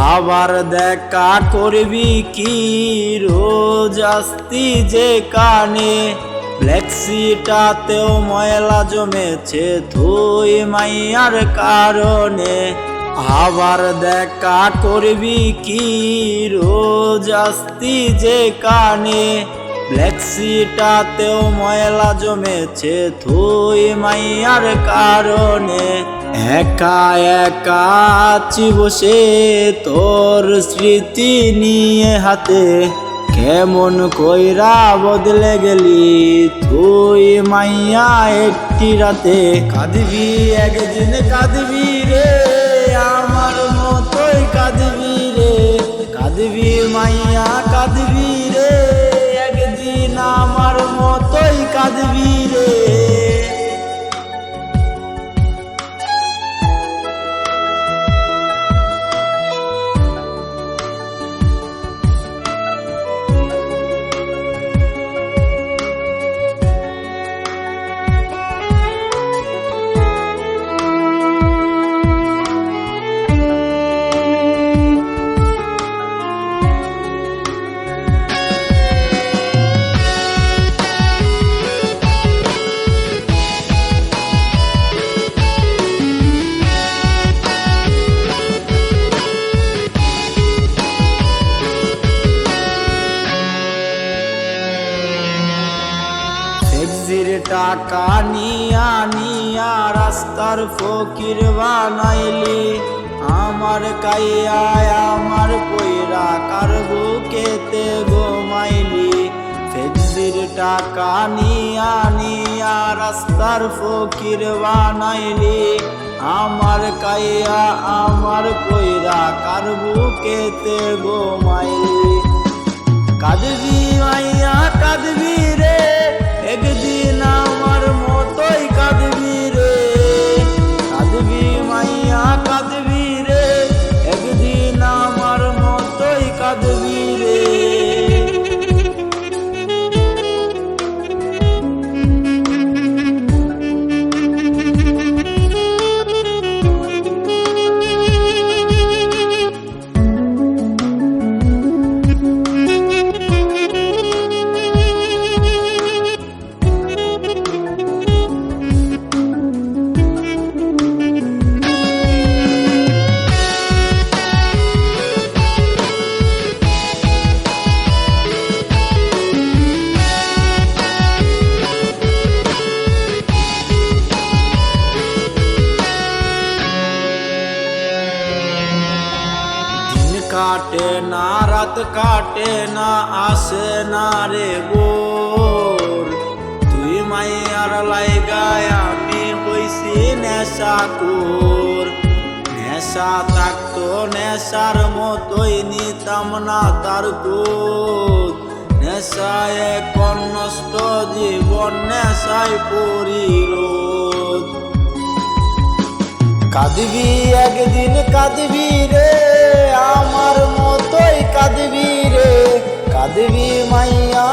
আবার দেখা করবি কি? রোজ আসতি যে কানে। ফ্লেক্সিটাতেও ময়লা জমেছে ধুই মাইয়ার কারণে। আবার দেখা করবি কি? রোজ আসতি যে কানে। ফ্লেক্সিটাতেও ময়লা জমেছে থুই মাইয়ার কারণে। একা একা আছি বসে তোর স্মৃতি নিয়ে হাতে। কেমন কইরা বদলে গেলি তুই মাইয়া একটি রাতে? কাঁদবি, একদিন কাঁদবি রে। টাকা নিয়া নিয়া রাস্তার ফকির বানাইলি। আমার কাইয়া আমার পয়রা কার বুকেতে গোমাইলি ফেক্সির টাকা নিয়া নিয়া রাস্তার ফকির বানাইলি। আমার কাইয়া আমার পয়রা কার বুকেতে গোমাইলি কাঁদবি মাইয়া রাত কাটে না, আসে না রে গোর। তুই মাইয়ার লাইগায় আমি হইছি নেশা কোর নেশা থাকতো, নেশার মতোই নিতাম না তার কোর নেশায় এখন নষ্ট জীবন, নেশায় পরিরোধ। কাঁদবি, একদিন কাঁদবি রে কাদবি রে কাদবি মাইয়া